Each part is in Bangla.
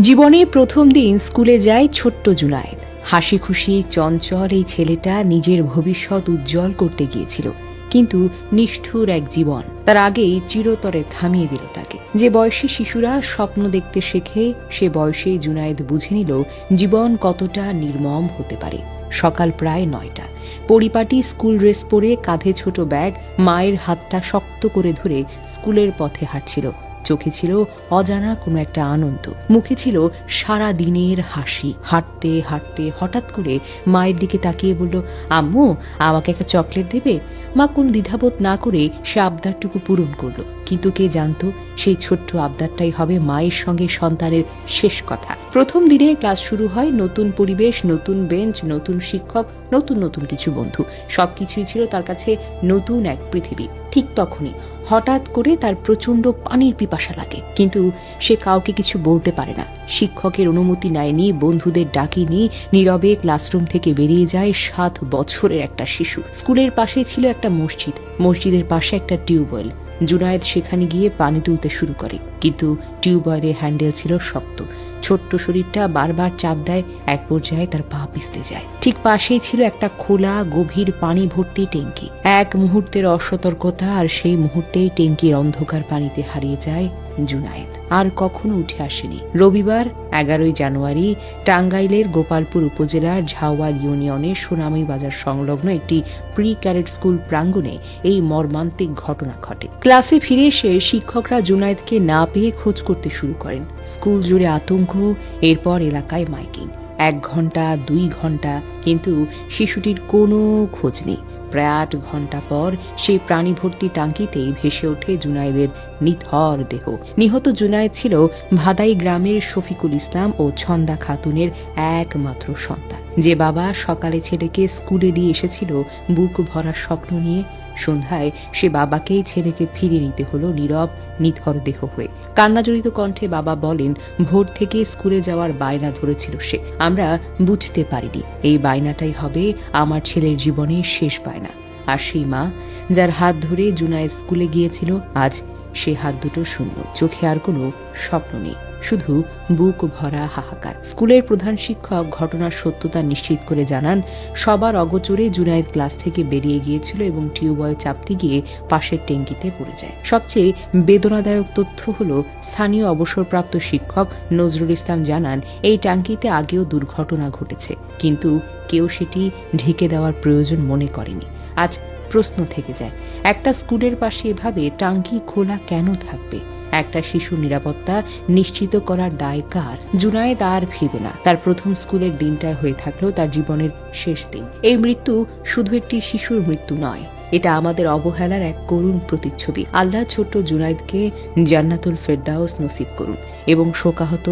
জীবনের প্রথম দিন স্কুলে যায় ছোট্ট জুনায়েদ। হাসি খুশি, চঞ্চল এই ছেলেটা নিজের ভবিষ্যৎ উজ্জ্বল করতে গিয়েছিল, কিন্তু নিষ্ঠুর এক জীবন। তার আগেই চিরতরে থামিয়ে দিল তাকে। যে বয়সী শিশুরা স্বপ্ন দেখতে শেখে, সে বয়সে জুনায়েদ বুঝে নিল জীবন কতটা নির্মম হতে পারে। সকাল প্রায় নয়টা। পরিপাটি স্কুল ড্রেস পরে কাঁধে ছোট ব্যাগ, মায়ের হাতটা শক্ত করে ধরে স্কুলের পথে হাঁটছিল। চোখে ছিল অজানা কোনো একটা আনন্দ। মুখে ছিল সারা দিনের হাসি। হাঁটতে হাঁটতে হঠাৎ করে মায়ের দিকে তাকিয়ে বলল, আম্মু, আমাকে একটা চকলেট দেবে? মা কোন দ্বিধাবোধ না করে সে আবদারটুকু পূরণ করল। কিন্তু কে জানতো, সেই ছোট্ট আবদারটাই হবে মায়ের সঙ্গে সন্তানের শেষ কথা। প্রথম দিনে ক্লাস শুরু হয় নতুন পরিবেশ, নতুন বেঞ্চ, নতুন শিক্ষক নতুন নতুন কিছু বন্ধু। সবকিছুই ছিল তার কাছে নতুন এক পৃথিবী। ঠিক তখনই হঠাৎ করে তার প্রচণ্ড পানির পিপাসা লাগে। কিন্তু সে কাউকে কিছু বলতে পারে না। শিক্ষকের অনুমতি নেয়নি, বন্ধুদের ডাকিনি, নীরবে ক্লাসরুম থেকে বেরিয়ে যায় সাত বছরের একটা শিশু। স্কুলের পাশে ছিল একটা মসজিদ। মসজিদের পাশে একটা টিউবওয়েল। জুনায়েদ সেখানে গিয়ে পানি তুলতে শুরু করে। কিন্তু টিউবওয়েলের হ্যান্ডেল ছিল শক্ত। ছোট্ট শরীরটা বারবার চাপ দেয়, এক পর্যায়ে তার পা পিছতে যায়। ঠিক পাশেই ছিল একটা খোলা, গভীর পানি ভর্তি ট্যাঙ্কি। এক মুহূর্তের অসতর্কতা আর সেই মুহূর্তেই ট্যাঙ্কির অন্ধকার পানিতে হারিয়ে যায় জুনায়েদ। আর কখনো উঠে আসেনি। রবিবার, এগারোই জানুয়ারি, টাঙ্গাইলের গোপালপুর উপজেলার ঝাওয়াল ইউনিয়নের সোনামী বাজার সংলগ্ন একটি প্রি ক্যারেট স্কুল প্রাঙ্গণে এই মর্মান্তিক ঘটনা ঘটে। ক্লাসে ফিরে এসে শিক্ষকরা জুনায়েদকে না পেয়ে খোঁজ করতে শুরু করেন। স্কুল জুড়ে আতঙ্ক, এরপর এলাকায় মাইকিং। এক ঘণ্টা, দুই ঘণ্টা, কিন্তু শিশুটির কোনো খোঁজ নেই। প্রায় আট ঘণ্টা পর সেই প্রাণী ভর্তি টাঙ্কিতেই ভেসে ওঠে জুনায়েদের নিথর দেহ। নিহত জুনায়েদ ছিল ভাদাই গ্রামের শফিকুল ইসলাম ও ছন্দা খাতুনের একমাত্র সন্তান। যে বাবা সকালে ছেলেকে স্কুলে দিয়ে এসেছিল, বুক ভরা স্বপ্ন নিয়ে সন্ধ্যায় সে বাবাকেই ছেলেকে ফিরিয়ে নিতে হলো নীরব, নিথর দেহ হয়ে। কান্নাজড়িত কণ্ঠে বাবা বলেন, ভোর থেকে স্কুলে যাওয়ার বায়না ধরেছিল সে। আমরা বুঝতে পারিনি। এই বায়নাটাই হবে আমার ছেলের জীবনের শেষ বায়না। আর সেই মা, যার হাত ধরে জুনায় স্কুলে গিয়েছিল, আজ সে হাত দুটো শূন্য। চোখে আর কোনো স্বপ্ন নেই। শুধু বুক ভরা হাহাকার। স্কুলের প্রধান শিক্ষক ঘটনার সত্যতা নিশ্চিত করে জানান, সবার অগোচরে জুনায়েদ ক্লাস থেকে বেরিয়ে গিয়েছিল এবং টিউবওয়েল চাপতে গিয়ে পাশের ট্যাঙ্কিতে পড়ে যায়। সবচেয়ে বেদনাদায়ক তথ্য হল, স্থানীয় অবসরপ্রাপ্ত শিক্ষক নজরুল ইসলাম জানান, এই ট্যাঙ্কিতে আগেও দুর্ঘটনা ঘটেছে, কিন্তু কেউ সেটি ঢেকে দেওয়ার প্রয়োজন মনে করেনি। আজ প্রশ্ন থেকে যায়, একটা স্কুলের পাশে এভাবে টাঙ্কি খোলা কেন থাকবে? একটা শিশুর নিরাপত্তা নিশ্চিত করার দায় কার? জুনায়েদ আর ভেবে না। তার প্রথম স্কুলের দিনটায় হয়ে থাকলেও তার জীবনের শেষ দিন। এই মৃত্যু শুধু একটি শিশুর মৃত্যু নয়, এটা আমাদের অবহেলার এক করুণ প্রতিচ্ছবি। আল্লাহ ছোট্ট জুনাইদকে জান্নাতুল ফেরদাউস নসিব করুন এবং শোকাহত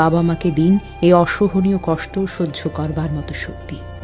বাবা মাকে দিন এই অসহনীয় কষ্ট সহ্য করবার মতো শক্তি।